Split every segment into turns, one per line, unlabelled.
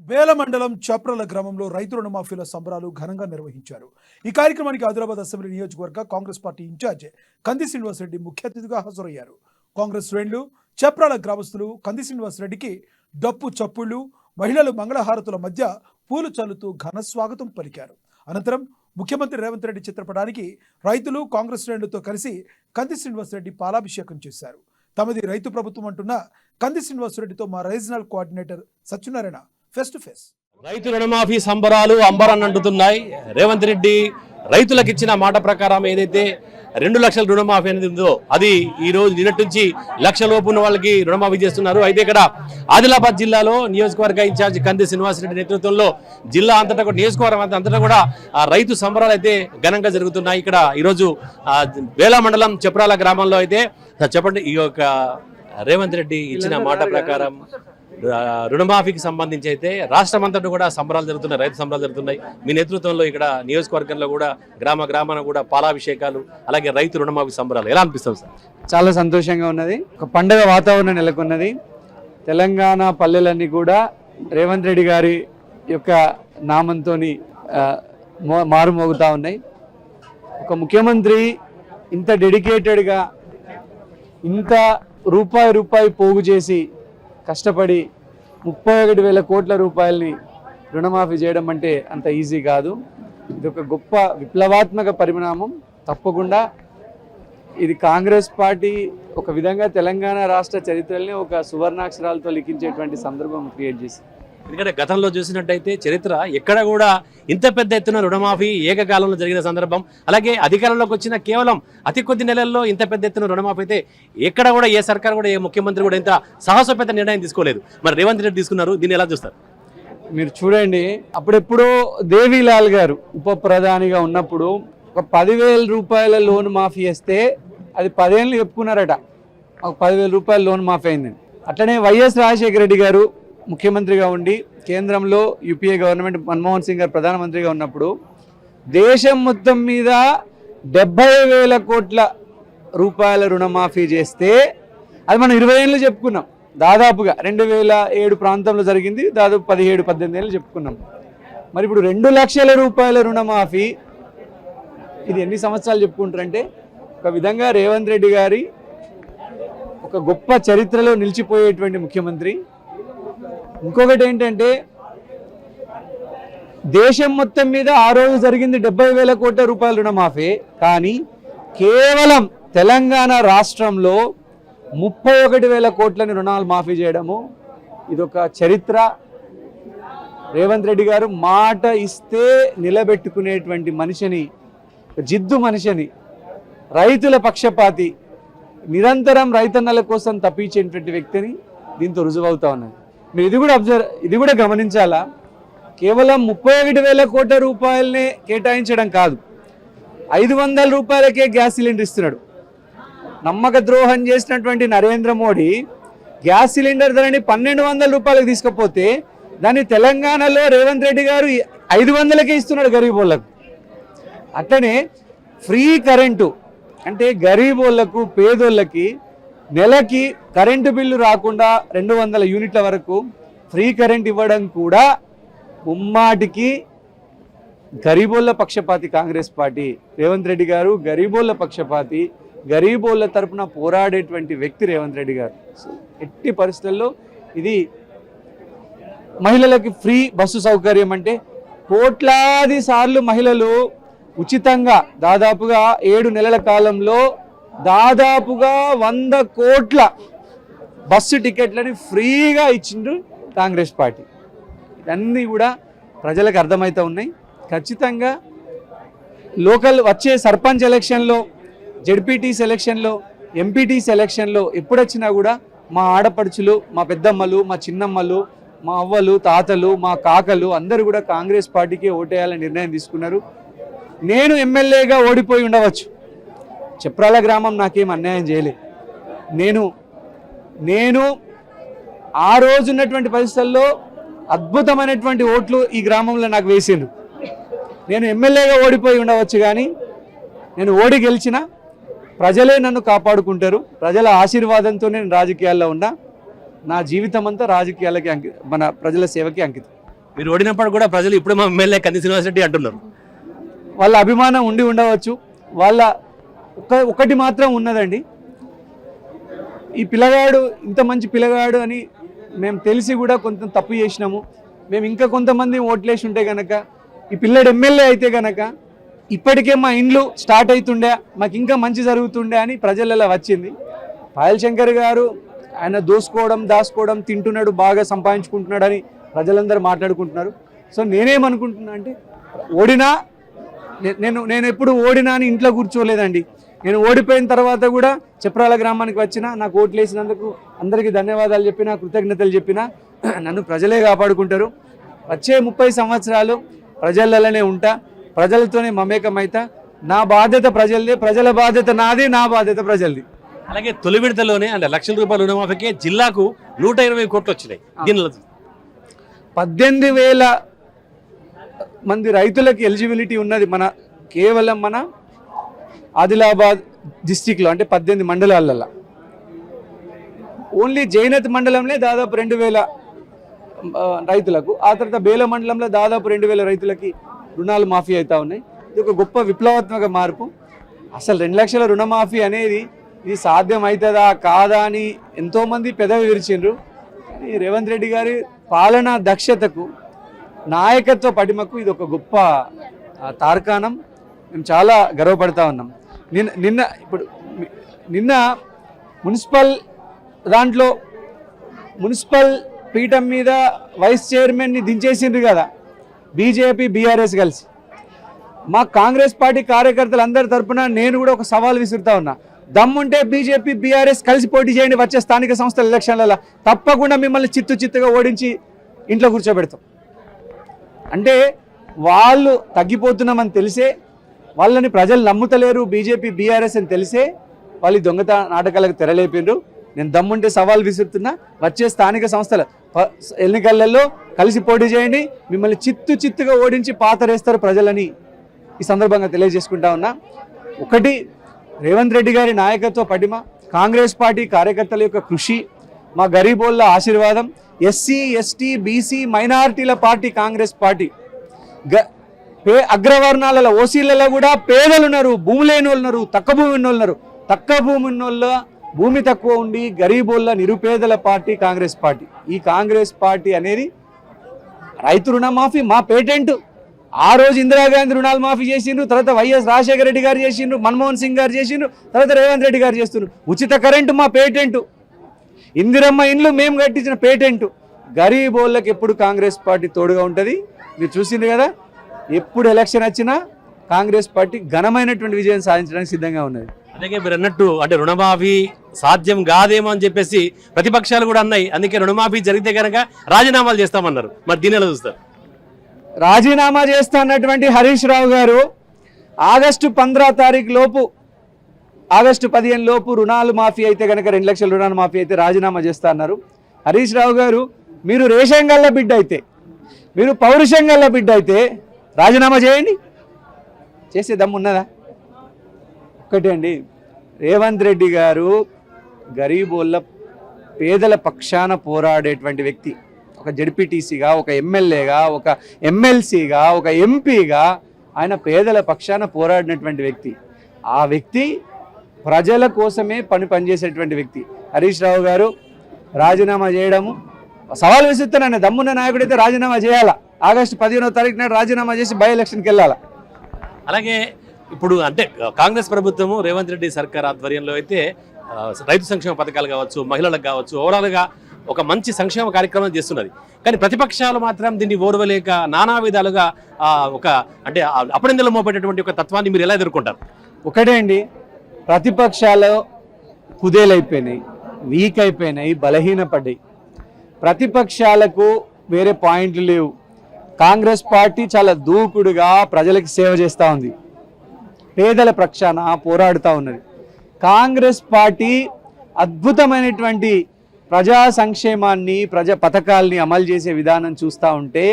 బేల మండలం చప్రల గ్రామంలో రైతు రుణమాఫీల సంబరాలు ఘనంగా నిర్వహించారు. ఈ కార్యక్రమానికి ఆదిలాబాద్ అసెంబ్లీ నియోజకవర్గ కాంగ్రెస్ పార్టీ ఇన్ఛార్జ్ కంది శ్రీనివాసరెడ్డి ముఖ్య అతిథిగా హాజరయ్యారు. కాంగ్రెస్ శ్రేణులు చప్రాల గ్రామస్తులు కంది శ్రీనివాసరెడ్డికి డప్పు చప్పుళ్ళు మహిళలు మంగళహారతుల మధ్య పూలు చల్లుతూ ఘన స్వాగతం పలికారు. అనంతరం ముఖ్యమంత్రి రేవంత్ రెడ్డి చిత్రపటానికి రైతులు కాంగ్రెస్ శ్రేణులతో కలిసి కంది శ్రీనివాసరెడ్డి పాలాభిషేకం చేశారు. తమది రైతు ప్రభుత్వం అంటున్న కంది శ్రీనివాసరెడ్డితో మా regional coordinator Satyanarayana face to face.
రైతు రుణమాఫీ సంబరాలు అంబరాన్ని అంటుతున్నాయి. రేవంత్ రెడ్డి రైతులకు ఇచ్చిన మాట ప్రకారం ఏదైతే రెండు లక్షల రుణమాఫీ అనేది ఉందో అది ఈ రోజు నిన్నటి నుంచి లక్ష లోపు ఉన్న వాళ్ళకి రుణమాఫీ చేస్తున్నారు. అయితే ఇక్కడ ఆదిలాబాద్ జిల్లాలో నియోజకవర్గ ఇన్ఛార్జ్ కంది శ్రీనివాసరెడ్డి నేతృత్వంలో జిల్లా అంతటా కూడా నియోజకవర్గం అంతటా కూడా రైతు సంబరాలు అయితే ఘనంగా జరుగుతున్నాయి. ఇక్కడ ఈరోజు వేలా మండలం చెప్రాల గ్రామంలో అయితే చెప్పండి ఈ యొక్క రేవంత్ రెడ్డి ఇచ్చిన మాట ప్రకారం రుణమాఫీకి సంబంధించి అయితే రాష్ట్రం అంతటా కూడా సంబరాలు జరుగుతున్నాయి రైతు సంబరాలు జరుగుతున్నాయి. మీ నేతృత్వంలో ఇక్కడ నియోజకవర్గంలో కూడా గ్రామ గ్రామాన కూడా పాలాభిషేకాలు అలాగే రైతు రుణమాఫీ సంబరాలు. ఎలా అనిపిస్తుంది సార్?
చాలా సంతోషంగా ఉన్నది. ఒక పండగ వాతావరణం నెలకొన్నది. తెలంగాణ పల్లెలన్నీ కూడా రేవంత్ రెడ్డి గారి యొక్క నామంతో మారుమోగుతూ ఉన్నాయి. ఒక ముఖ్యమంత్రి ఇంత డెడికేటెడ్గా ఇంత రూపాయి రూపాయి పోగు చేసి కష్టపడి ముప్పై ఒకటి వేల కోట్ల రూపాయలని రుణమాఫీ చేయడం అంటే అంత ఈజీ కాదు. ఇది ఒక గొప్ప విప్లవాత్మక పరిణామం. తప్పకుండా ఇది కాంగ్రెస్ పార్టీ ఒక విధంగా తెలంగాణ రాష్ట్ర చరిత్రల్ని ఒక సువర్ణాక్షరాలతో లిఖించేటువంటి సందర్భం క్రియేట్ చేసింది.
ఎందుకంటే గతంలో చూసినట్టయితే చరిత్ర ఎక్కడ కూడా ఇంత పెద్ద ఎత్తున రుణమాఫీ ఏకకాలంలో జరిగిన సందర్భం. అలాగే అధికారంలోకి వచ్చిన కేవలం అతి కొద్ది నెలల్లో ఇంత పెద్ద ఎత్తున రుణమాఫీ అయితే ఎక్కడ కూడా ఏ సర్కార్ కూడా ఏ ముఖ్యమంత్రి కూడా ఇంత సాహసోపేత నిర్ణయం తీసుకోలేదు. మరి రేవంత్ రెడ్డి తీసుకున్నారు దీన్ని ఎలా చూస్తారు?
మీరు చూడండి అప్పుడెప్పుడో దేవీలాల్ గారు ఉప ప్రధానిగా ఉన్నప్పుడు ఒక పదివేల రూపాయల లోన్ మాఫీ చేస్తే అది పదేళ్ళు చెప్పుకున్నారట. ఒక పదివేల రూపాయల లోన్ మాఫీ అయిందని. అట్లనే వైఎస్ రాజశేఖర రెడ్డి గారు ముఖ్యమంత్రిగా ఉండి కేంద్రంలో యూపీఏ గవర్నమెంట్ మన్మోహన్ సింగ్ గారు ప్రధానమంత్రిగా ఉన్నప్పుడు దేశం మొత్తం మీద డెబ్బై వేల కోట్ల రూపాయల రుణమాఫీ చేస్తే అది మనం ఇరవై ఏళ్ళు చెప్పుకున్నాం. దాదాపుగా రెండు వేల ఏడు ప్రాంతంలో జరిగింది దాదాపు పదిహేడు పద్దెనిమిది ఏళ్ళు చెప్పుకున్నాం. మరి ఇప్పుడు రెండు లక్షల రూపాయల రుణమాఫీ ఇది ఎన్ని సంవత్సరాలు చెప్పుకుంటారంటే ఒక విధంగా రేవంత్ రెడ్డి గారి ఒక గొప్ప చరిత్రలో నిలిచిపోయేటువంటి ముఖ్యమంత్రి. ఇంకొకటి ఏంటంటే దేశం మొత్తం మీద ఆ రోజు జరిగింది డెబ్బై వేల కోట్ల రూపాయల రుణమాఫీ. కానీ కేవలం తెలంగాణ రాష్ట్రంలో ముప్పై ఒకటి వేల కోట్లని రుణాలు మాఫీ చేయడము ఇదొక చరిత్ర. రేవంత్ రెడ్డి గారు మాట ఇస్తే నిలబెట్టుకునేటువంటి మనిషిని జిద్దు మనిషిని రైతుల పక్షపాతి నిరంతరం రైతన్నల కోసం తప్పించేటువంటి వ్యక్తిని దీంతో రుజువవుతా ఉన్నది మీరు ఇది కూడా అబ్జర్వ్ ఇది కూడా గమనించాలా? కేవలం ముప్పై ఒకటి వేల కోట్ల రూపాయలనే కేటాయించడం కాదు. ఐదు వందల రూపాయలకే గ్యాస్ సిలిండర్ ఇస్తున్నాడు. నమ్మక ద్రోహం చేసినటువంటి నరేంద్ర మోడీ గ్యాస్ సిలిండర్ ధరని పన్నెండు వందల రూపాయలకు తీసుకపోతే దాన్ని తెలంగాణలో రేవంత్ రెడ్డి గారు ఐదు వందలకే ఇస్తున్నాడు గరీబ్ వాళ్ళకు. అట్లనే ఫ్రీ కరెంటు అంటే గరీబోళ్ళకు పేదోళ్ళకి నెలకి కరెంటు బిల్లు రాకుండా రెండు వందల యూనిట్ల వరకు ఫ్రీ కరెంట్ ఇవ్వడం కూడా ముమ్మాటికి గరీబోళ్ళ పక్షపాతి కాంగ్రెస్ పార్టీ. రేవంత్ రెడ్డి గారు గరీబోళ్ళ పక్షపాతి గరీబోళ్ళ తరపున పోరాడేటువంటి వ్యక్తి రేవంత్ రెడ్డి గారు. సో ఎట్టి పరిస్థితుల్లో ఇది మహిళలకి ఫ్రీ బస్సు సౌకర్యం అంటే కోట్లాది సార్లు మహిళలు ఉచితంగా దాదాపుగా ఏడు నెలల కాలంలో దాదాపుగా వంద కోట్ల బస్సు టికెట్లని ఫ్రీగా ఇచ్చిండ్రు కాంగ్రెస్ పార్టీ. ఇవన్నీ కూడా ప్రజలకు అర్థమవుతూ ఉన్నాయి. ఖచ్చితంగా లోకల్ వచ్చే సర్పంచ్ ఎలక్షన్లో జడ్పీటీ సెలక్షన్లో ఎంపీటీ సెలక్షన్లో ఎప్పుడొచ్చినా కూడా మా ఆడపడుచులు మా పెద్దమ్మలు మా చిన్నమ్మలు మా అవ్వలు తాతలు మా కాకలు అందరూ కూడా కాంగ్రెస్ పార్టీకే ఓటేయాలని నిర్ణయం తీసుకున్నారు. నేను ఎమ్మెల్యేగా ఓడిపోయి ఉండవచ్చు. చెప్రాల గ్రామం నాకేం అన్యాయం చేయలే. నేను నేను ఆ రోజు ఉన్నటువంటి పరిస్థితుల్లో అద్భుతమైనటువంటి ఓట్లు ఈ గ్రామంలో నాకు వేసిండ్రు. నేను ఎమ్మెల్యేగా ఓడిపోయి ఉండవచ్చు కానీ నేను ఓడి గెలిచిన ప్రజలే నన్ను కాపాడుకుంటారు. ప్రజల ఆశీర్వాదంతో నేను రాజకీయాల్లో ఉన్నా. నా జీవితం అంతా రాజకీయాలకి అంకి మన ప్రజల సేవకి అంకితం.
మీరు ఓడినప్పుడు కూడా ప్రజలు ఇప్పుడు మా ఎమ్మెల్యే కంది శ్రీనివాస్ రెడ్డి అంటున్నారు.
వాళ్ళ అభిమానం ఉండి ఉండవచ్చు. వాళ్ళ ఒక ఒకటి మాత్రం ఉన్నదండి. ఈ పిల్లగాడు ఇంత మంచి పిల్లగాడు అని మేము తెలిసి కూడా కొంత తప్పు చేసినాము. మేము ఇంకా కొంతమంది ఓట్లేసి ఉంటే గనక ఈ పిల్లడు ఎమ్మెల్యే అయితే గనక ఇప్పటికే మా ఇండ్లు స్టార్ట్ అవుతుండే మాకు ఇంకా మంచి జరుగుతుండే అని ప్రజలలో వచ్చింది. పాయల్ శంకర్ గారు ఆయన దోసుకోవడం దాచుకోవడం తింటున్నాడు బాగా సంపాదించుకుంటున్నాడు అని ప్రజలందరూ మాట్లాడుకుంటున్నారు. సో నేనేమనుకుంటున్నా అంటే ఓడినా నేను నేను ఎప్పుడు ఓడినా అని ఇంట్లో కూర్చోలేదండి. నేను ఓడిపోయిన తర్వాత కూడా చెప్రాల గ్రామానికి వచ్చిన నాకు ఓట్లు వేసినందుకు అందరికీ ధన్యవాదాలు చెప్పిన కృతజ్ఞతలు చెప్పిన నన్ను ప్రజలే కాపాడుకుంటారు. వచ్చే ముప్పై సంవత్సరాలు ప్రజలలోనే ఉంటా ప్రజలతోనే మమేకమైతా. నా బాధ్యత ప్రజలదే ప్రజల బాధ్యత నాది నా బాధ్యత ప్రజలది.
అలాగే తొలి విడతలోనే అంటే లక్షల రూపాయల రుణమాఫీకే జిల్లాకు నూట ఇరవై కోట్లు వచ్చినాయి. దీనిలో
పద్దెనిమిది వేల మంది రైతులకు ఎలిజిబిలిటీ ఉన్నది మన కేవలం మన ఆదిలాబాద్ డిస్టిక్లో అంటే పద్దెనిమిది మండలాలలో ఓన్లీ జైనత్ మండలంలో దాదాపు రెండు వేల రైతులకు. ఆ తర్వాత బేల మండలంలో దాదాపు రెండు వేల రైతులకి రుణాలు మాఫీ అవుతూ ఉన్నాయి. ఇది ఒక గొప్ప విప్లవాత్మక మార్పు. అసలు రెండు లక్షల రుణమాఫీ అనేది ఇది సాధ్యం అవుతుందా కాదా అని ఎంతోమంది పెదవి విరిచిండ్రు. కానీ రేవంత్ రెడ్డి గారి పాలనా దక్షతకు నాయకత్వ పటిమకు ఇది ఒక గొప్ప తార్కాణం. మేము చాలా గర్వపడతా ఉన్నాం. నిన్న నిన్న ఇప్పుడు నిన్న మున్సిపల్ దాంట్లో మున్సిపల్ పీఠం మీద వైస్ చైర్మన్ని దించేసిండ్రు కదా బీజేపీ బీఆర్ఎస్ కలిసి. మా కాంగ్రెస్ పార్టీ కార్యకర్తలందరి తరఫున నేను కూడా ఒక సవాల్ విసురుతా ఉన్నా. దమ్ముంటే బీజేపీ బీఆర్ఎస్ కలిసి పోటీ చేయండి వచ్చే స్థానిక సంస్థల ఎలక్షన్లలో. తప్పకుండా మిమ్మల్ని చిత్తు చిత్తుగా ఓడించి ఇంట్లో కూర్చోబెడతాం. అంటే వాళ్ళు తగ్గిపోతున్నామని తెలిసే వాళ్ళని ప్రజలు నమ్ముతలేరు బీజేపీ బీఆర్ఎస్ అని తెలిసే వాళ్ళు దొంగత నాటకాలకు తెరలేపిండ్రు. నేను దమ్ముంటే సవాల్ విసురుతున్నా. వచ్చే స్థానిక సంస్థల ఎన్నికలలో కలిసి పోటీ చేయండి. మిమ్మల్ని చిత్తు చిత్తుగా ఓడించి పాతరేస్తారు ప్రజలని ఈ సందర్భంగా తెలియజేసుకుంటా ఉన్నా. ఒకటి రేవంత్ రెడ్డి గారి నాయకత్వ పటిమ కాంగ్రెస్ పార్టీ కార్యకర్తల యొక్క కృషి మా గరీబోళ్ళ ఆశీర్వాదం ఎస్సీ ఎస్టీ బీసీ మైనారిటీల పార్టీ కాంగ్రెస్ పార్టీ. గ పే అగ్రవర్ణాలలో ఓసీలలో కూడా పేదలు ఉన్నారు భూమి లేని వాళ్ళు ఉన్నారు తక్కువ భూమి ఉన్న వాళ్ళు ఉన్నారు తక్కువ భూమి ఉన్న వాళ్ళ భూమి తక్కువ ఉండి గరీబోళ్ళ నిరుపేదల పార్టీ కాంగ్రెస్ పార్టీ. ఈ కాంగ్రెస్ పార్టీ అనేది రైతు రుణమాఫీ మా పేటెంట్. ఆ రోజు ఇందిరాగాంధీ రుణాలు మాఫీ చేసిండ్రు తర్వాత వైఎస్ రాజశేఖర రెడ్డి గారు చేసిండ్రు మన్మోహన్ సింగ్ గారు చేసిండ్రు తర్వాత రేవంత్ రెడ్డి గారు చేస్తున్నారు ఉచిత కరెంటు మా పేటెంట్. ఇందిరమ్మ ఇండ్లు మేము కట్టించిన పేటెంట్. గరీబోళ్ళకి ఎప్పుడు కాంగ్రెస్ పార్టీ తోడుగా ఉంటుంది? మీరు చూసిండ్రు కదా? ఎప్పుడు ఎలక్షన్ వచ్చినా కాంగ్రెస్ పార్టీ ఘనమైనటువంటి విజయం సాధించడానికి సిద్ధంగా ఉన్నది.
అలాగే మీరు అన్నట్టు అంటే రుణమాఫీ సాధ్యం కాదేమో అని చెప్పేసి ప్రతిపక్షాలు కూడా అన్నాయి. అందుకే రుణమాఫీ జరిగితే కనుక రాజీనామాలు చేస్తామన్నారు. మరి దీని ఎలా చూస్తారు?
రాజీనామా చేస్తా అన్నటువంటి హరీష్ రావు గారు ఆగస్టు పంద్రా తారీఖు లోపు ఆగస్టు పదిహేను లోపు రుణాలు మాఫీ అయితే కనుక రెండు లక్షల రుణాలు మాఫీ అయితే రాజీనామా చేస్తా అన్నారు. హరీష్ రావు గారు మీరు రేషన్ గల్ల బిడ్డ అయితే మీరు పౌరుషం గల్ల బిడ్డ అయితే రాజీనామా చేయండి. చేసే దమ్ము ఉన్నదా? ఒక్కటే అండి. రేవంత్ రెడ్డి గారు గరీబోళ్ళ పేదల పక్షాన పోరాడేటువంటి వ్యక్తి. ఒక జడ్పీటీసీగా ఒక ఎమ్మెల్యేగా ఒక ఎమ్మెల్సీగా ఒక ఎంపీగా ఆయన పేదల పక్షాన పోరాడినటువంటి వ్యక్తి. ఆ వ్యక్తి ప్రజల కోసమే పని పనిచేసేటువంటి వ్యక్తి. హరీష్ రావు గారు రాజీనామా చేయడము. సవాల్ విసురుతున్నాను. దమ్మున్న నాయకుడైతే రాజీనామా చేయాలా? ఆగస్టు పదిహేనో తారీఖు నాడు రాజీనామా చేసి బై ఎలక్షన్కి వెళ్ళాలా
అలాగే ఇప్పుడు అంటే కాంగ్రెస్ ప్రభుత్వము రేవంత్ రెడ్డి సర్కార్ ఆధ్వర్యంలో అయితే రైతు సంక్షేమ పథకాలు కావచ్చు మహిళలకు కావచ్చు ఓవరాల్గా ఒక మంచి సంక్షేమ కార్యక్రమం చేస్తున్నది. కానీ ప్రతిపక్షాలు మాత్రం దీన్ని ఓర్వలేక నానా విధాలుగా ఒక అంటే అపనిందలు మోపేటటువంటి ఒక తత్వాన్ని మీరు ఎలా ఎదుర్కొంటారు?
ఒకటే అండి ప్రతిపక్షాలు కుదేలైపోయినాయి వీక్ అయిపోయినాయి బలహీనపడ్డాయి. ప్రతిపక్షాలకు వేరే పాయింట్లు లేవు. కాంగ్రెస్ పార్టీ చాలా దూకుడుగా ప్రజలకు సేవ చేస్తూ ఉంది. పేదల ప్రక్షాన పోరాడుతూ ఉన్నది. కాంగ్రెస్ పార్టీ అద్భుతమైనటువంటి ప్రజా సంక్షేమాన్ని ప్రజా పథకాల్ని అమలు చేసే విధానం చూస్తూ ఉంటే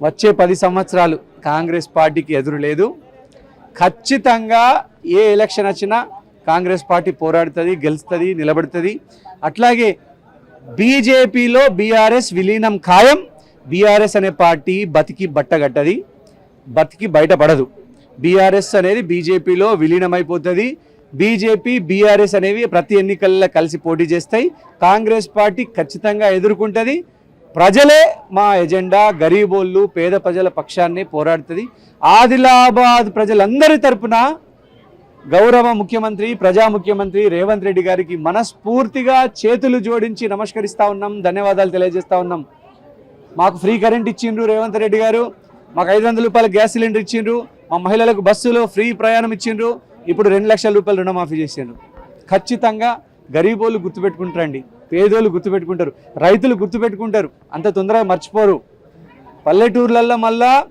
వచ్చే పది సంవత్సరాలు కాంగ్రెస్ పార్టీకి ఎదురు లేదు. ఖచ్చితంగా ఏ ఎలక్షన్ వచ్చినా కాంగ్రెస్ పార్టీ పోరాడుతుంది గెలుస్తుంది నిలబడుతుంది. అట్లాగే బీజేపీలో బీఆర్ఎస్ విలీనం ఖాయం. బీఆర్ఎస్ అనే పార్టీ బతికి బట్టగట్టది బతికి బయటపడదు. బీఆర్ఎస్ అనేది బీజేపీలో విలీనమైపోతుంది. బీజేపీ బీఆర్ఎస్ అనేవి ప్రతి ఎన్నికల్లో కలిసి పోటీ చేస్తాయి. కాంగ్రెస్ పార్టీ ఖచ్చితంగా ఎదుర్కొంటుంది. ప్రజలే మా ఎజెండా గరీబోళ్ళు పేద ప్రజల పక్షాన్ని పోరాడుతుంది. ఆదిలాబాద్ ప్రజలందరి తరపున గౌరవ ముఖ్యమంత్రి ప్రజా ముఖ్యమంత్రి రేవంత్ రెడ్డి గారికి మనస్ఫూర్తిగా చేతులు జోడించి నమస్కరిస్తా ఉన్నాం. ధన్యవాదాలు తెలియజేస్తా ఉన్నాం. మాకు ఫ్రీ కరెంట్ ఇచ్చిండ్రు రేవంత్ రెడ్డి గారు. మాకు ఐదు వందల రూపాయల గ్యాస్ సిలిండర్ ఇచ్చిండ్రు. మా మహిళలకు బస్సులో ఫ్రీ ప్రయాణం ఇచ్చిండ్రు. ఇప్పుడు రెండు లక్షల రూపాయలు రుణమాఫీ చేసిండ్రు. ఖచ్చితంగా గరీబోళ్ళు గుర్తుపెట్టుకుంటారండి. పేదోళ్ళు గుర్తుపెట్టుకుంటారు. రైతులు గుర్తుపెట్టుకుంటారు. అంత తొందరగా మర్చిపోరు. పల్లెటూర్లల్లో మళ్ళా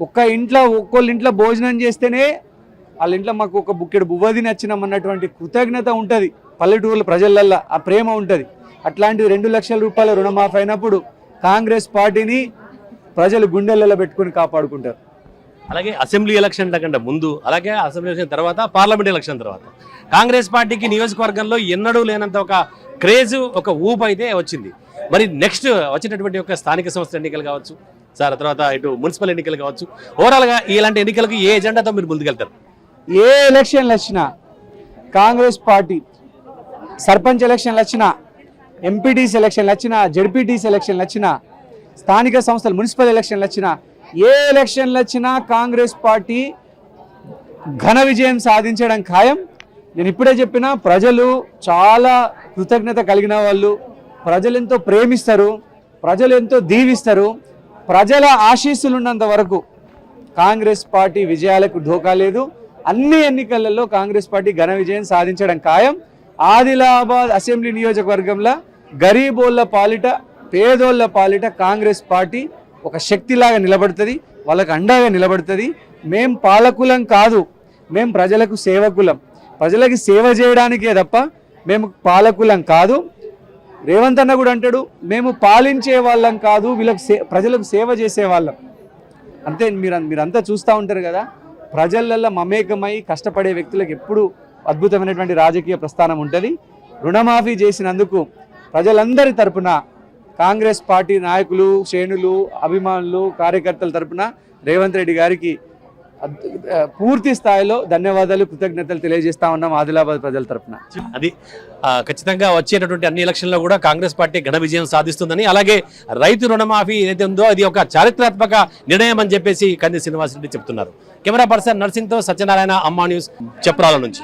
ఒక్క ఇంట్లో ఒక్కొల్ల ఇంట్లో భోజనం చేస్తేనే వాళ్ళ ఇంట్లో మాకు ఒక బుక్కెడు బువ్వది నచ్చినాం అన్నటువంటి కృతజ్ఞత ఉంటుంది. పల్లెటూర్ల ప్రజలల్లో ఆ ప్రేమ ఉంటుంది. అట్లాంటి రెండు లక్షల రూపాయల రుణమాఫీ అయినప్పుడు కాంగ్రెస్ పార్టీని ప్రజలు గుండెలలో పెట్టుకుని కాపాడుకుంటారు.
అలాగే అసెంబ్లీ ఎలక్షన్ల కంటే ముందు అలాగే అసెంబ్లీ ఎలక్షన్ తర్వాత పార్లమెంట్ ఎలక్షన్ తర్వాత. కాంగ్రెస్ పార్టీకి నియోజకవర్గంలో ఎన్నడూ లేనంత ఒక క్రేజ్ ఒక ఊపు అయితే వచ్చింది. మరి నెక్స్ట్ వచ్చినటువంటి ఒక స్థానిక సంస్థల ఎన్నికలు కావచ్చు సార్ తర్వాత ఇటు మున్సిపల్ ఎన్నికలు కావచ్చు ఓవరాల్గా ఇలాంటి ఎన్నికలకు ఏ ఎజెండాతో మీరు ముందుకెళ్తారు?
ఏ ఎలక్షన్లు వచ్చినా కాంగ్రెస్ పార్టీ సర్పంచ్ ఎలక్షన్లు వచ్చినా ఎంపీటీసీ ఎలక్షన్లు వచ్చినా జడ్పీటీసీ ఎలక్షన్లు వచ్చినా స్థానిక సంస్థలు మున్సిపల్ ఎలక్షన్లు వచ్చినా ఏ ఎలక్షన్లు వచ్చినా కాంగ్రెస్ పార్టీ ఘన విజయం సాధించడం ఖాయం. నేను ఇప్పుడే చెప్పిన ప్రజలు చాలా కృతజ్ఞత కలిగిన వాళ్ళు. ప్రజలు ఎంతో ప్రేమిస్తారు. ప్రజలు ఎంతో దీవిస్తారు. ప్రజల ఆశీస్సులు ఉన్నంత వరకు కాంగ్రెస్ పార్టీ విజయాలకు ఢోకా లేదు. అన్ని ఎన్నికలలో కాంగ్రెస్ పార్టీ ఘన విజయం సాధించడం ఖాయం. ఆదిలాబాద్ అసెంబ్లీ నియోజకవర్గంలో గరీబోళ్ళ పాలిట పేదోళ్ళ పాలిట కాంగ్రెస్ పార్టీ ఒక శక్తిలాగా నిలబడుతుంది వాళ్ళకు అండగా నిలబడుతుంది. మేం పాలకులం కాదు మేం ప్రజలకు సేవకులం. ప్రజలకి సేవ చేయడానికే తప్ప మేము పాలకులం కాదు. రేవంత్ అన్న కూడా అంటాడు మేము పాలించే వాళ్ళం కాదు వీళ్ళకి సే ప్రజలకు సేవ చేసే వాళ్ళం. అంతే మీరు మీరంతా చూస్తూ ఉంటారు కదా ప్రజలల్లో మమేకమై కష్టపడే వ్యక్తులకు ఎప్పుడు అద్భుతమైనటువంటి రాజకీయ ప్రస్థానం ఉంటుంది. రుణమాఫీ చేసినందుకు ప్రజలందరి తరపున కాంగ్రెస్ పార్టీ నాయకులు శ్రేణులు అభిమానులు కార్యకర్తల తరపున రేవంత్ రెడ్డి గారికి పూర్తి స్థాయిలో ధన్యవాదాలు కృతజ్ఞతలు తెలియజేస్తా ఉన్నాం ఆదిలాబాద్ ప్రజల తరపున.
అది ఖచ్చితంగా వచ్చేటటువంటి అన్ని ఎలక్షన్లో కూడా కాంగ్రెస్ పార్టీ ఘన విజయం సాధిస్తుందని అలాగే రైతు రుణమాఫీ ఏదైతే ఉందో అది ఒక చారిత్రాత్మక నిర్ణయం అని చెప్పేసి కంది శ్రీనివాసరెడ్డి చెప్తున్నారు. కెమెరా పర్సన్ నర్సింగ్తో సత్యనారాయణ అమ్మా న్యూస్ చప్రాల నుంచి.